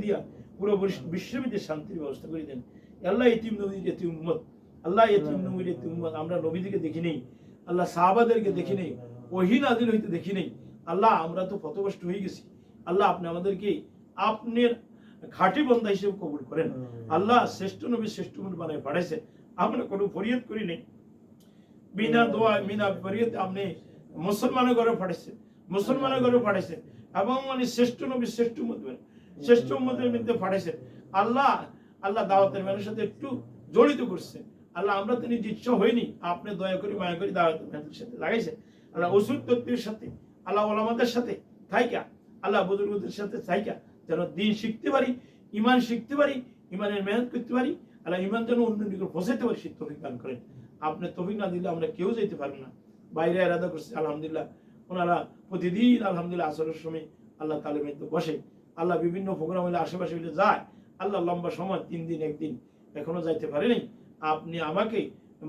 দিয়া পুরো বিশ- বিশ্ববিদ্যালয়ের শান্তির ব্যবস্থা করে দেন। আল্লাহ এতিম নবীর এতি উম্মত। আল্লাহ এতিম নবীর এতি উম্মত। আমরা নবীদিকে দেখি নেই। আল্লাহ সাহাবাদেরকে দেখি নেই। ওহিন আদিল হইতে দেখি নেই। আল্লাহ, আমরা তো হয়ে গেছি। আল্লাহ, আপনি আমাদেরকে আপনার ঘাটি বন্ধা হিসেবে কবুল করেন। আল্লাহ শ্রেষ্ঠ নবী শ্রেষ্ঠ নবী বানায় পাঠাইছে আমরা কোনো ফরিয়াদ করি নেই। বিনা দোয়া, বিনা ফরিয়াদ আপনি মুসলমানের ঘরে পাঠাইছেন। মুসলমানের ঘরে পাঠাইছেন। এবং মানে শ্রেষ্ঠ নবী শ্রেষ্ঠ মধ্যে শ্রেষ্ঠ মধ্যে মধ্যে পাঠাইছেন আল্লাহ আল্লাহ দাওয়াতের মানুষের সাথে একটু জড়িত করছেন। আল্লাহ, আমরা তো ইচ্ছা হয়নি আপনি দয়া করে মায়া করি দাওয়াতের মানুষের সাথে লাগাইছেন। আল্লাহ ওষুধ তত্ত্বের সাথে, আল্লাহ ওলামাদের সাথে থাইকা, আল্লাহ বুজুর্গদের সাথে থাইকা, যেন দিন শিখতে পারি ইমান শিখতে পারি ইমানের মেহনত করতে পারি, আল্লাহ ইমান যেন অন্য দিকে পৌঁছাতে পারি সে তফিক দান করেন। আপনি তফিক না দিলে আমরা কেউ যেতে পারি না। বাইরে এরাদা করছে, আলহামদুলিল্লাহ। ওনারা প্রতিদিন, আলহামদুলিল্লাহ, আসরের সময় আল্লাহ তালেমে তো বসে। আল্লাহ বিভিন্ন প্রোগ্রাম হলে আশেপাশে হলে যায়। আল্লাহ লম্বা সময় তিন দিন একদিন এখনও যাইতে পারেনি। আপনি আমাকে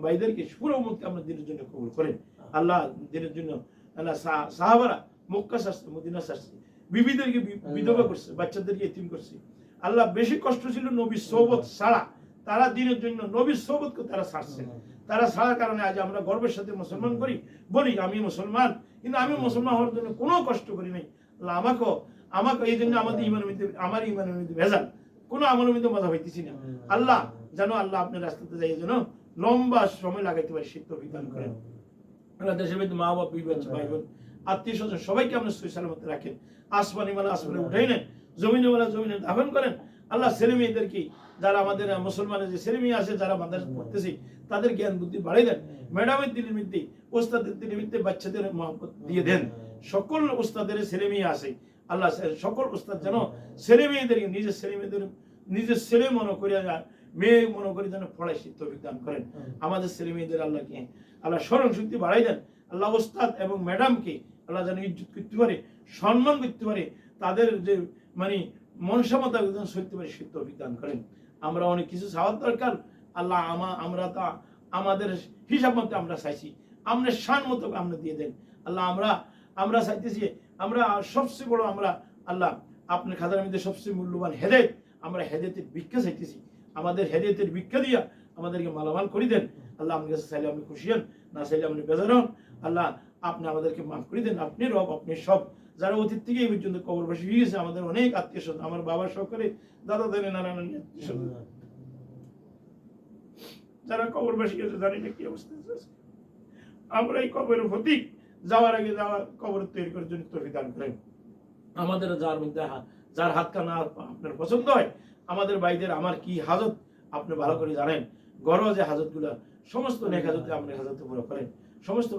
ভাইদেরকে পুরো মুক্তি আপনার দিনের জন্য কবুল করেন। আল্লাহ দিনের জন্য আল্লাহ সাহাবারা মক্কা শাস্ত্রে মদিনা শাস্ত্রে বিবিদেরকে বিধবা করছে বাচ্চাদেরকে এতিম করছে। আল্লাহ বেশি কষ্ট ছিল নবীর সোবত ছাড়া। তারা দিনের জন্য নবীর সোবতকে তারা ছাড়ছে। তারা ছাড়ার কারণে আজ আমরা গর্বের সাথে মুসলমান করি। বলি আমি মুসলমান। কিন্তু আমি মুসলমান হওয়ার জন্য কোনো কষ্ট করি নাই। আল্লাহ আমাকেও আমাকে এই জন্য আমাদের ইমানের মধ্যে আমার ইমানের মধ্যে ভেজাল। কোনো আমলের মধ্যে মজা হইতেছি না। আল্লাহ যেন আল্লাহ আপনার রাস্তাতে যাই যেন লম্বা সময় লাগাইতে পারি শীত বিধান করেন আল্লাহ দেশের মধ্যে মা বাবা ভাই বোন আত্মীয় স্বজন সবাইকে আপনি সুই সালামতে রাখেন। আসমানি মালা আসমানে উঠাই নেন। জমিনে মালা জমিনে দাফন করেন। আল্লাহ ছেলে মেয়েদেরকে যারা আমাদের মুসলমানের যে ছেলে মেয়ে আছে যারা মাদ্রাসা পড়তেছি তাদের জ্ঞান বুদ্ধি বাড়িয়ে দেন। ম্যাডামের দিনের মধ্যে ওস্তাদের দিনের মধ্যে বাচ্চাদের মহব্বত দিয়ে দেন। সকল ওস্তাদের ছেলে মেয়ে আছে আল্লাহ সকল ওস্তাদ যেন ছেলে মেয়েদেরকে নিজের ছেলে মেয়েদের নিজের ছেলে মনে করে মেয়ে মনে করে যেন পড়ায় শিক্ষা বিজ্ঞান করেন। আমাদের ছেলে মেয়েদের আল্লাহকে আল্লাহ স্মরণ শক্তি বাড়াই দেন। আল্লাহ ওস্তাদ এবং ম্যাডামকে আল্লাহ যেন ইজ্জত করতে পারে সম্মান করতে পারে তাদের যে মানে মনসামতা যেন সইতে পারে সিদ্ধ বিজ্ঞান করেন। আমরা অনেক কিছু চাওয়ার দরকার। আল্লাহ আমা আমরা তা আমাদের হিসাব মতো আমরা চাইছি। আমরা শান মতো আমরা দিয়ে দেন। আল্লাহ আমরা আমরা চাইতেছি আমরা সবচেয়ে বড় আমরা আল্লাহ আপনার খাতার মধ্যে সবচেয়ে মূল্যবান হেদেত আমরা হেদেতের ভিক্ষা চাইতেছি। আমাদের হেদেতের ভিক্ষা দিয়া আমাদেরকে মালামাল করে দেন। আল্লাহ আমার কাছে চাইলে আপনি খুশি হন, না চাইলে আপনি বেজার হন। আল্লাহ আপনি আমাদেরকে মাফ করে দেন, আপনি রব, আপনি সব। যারা অতীত থেকে এই পর্যন্ত কবরবাসী হয়ে গেছে, আমাদের অনেক আত্মীয় স্বজন, আমার বাবা সহকারে দাদা দাদি নানা নানি আত্মীয় স্বজন। যারা কবরবাসী গেছে জানি না কি অবস্থা আমরা এই কবরের প্রতীক যাওয়ার আগে যাওয়ার কবর তৈরি করার জন্য তৈরি দান করেন। আমাদের যার মধ্যে যার হাত কানা আপনার পছন্দ হয়, আমাদের ভাইদের আমার কি হাজত, আপনি ভালো করে জানেন। গড় যে হাজতগুলো, সমস্ত নেক হাজতে আপনি হাজতে পুরো করেন। সমস্ত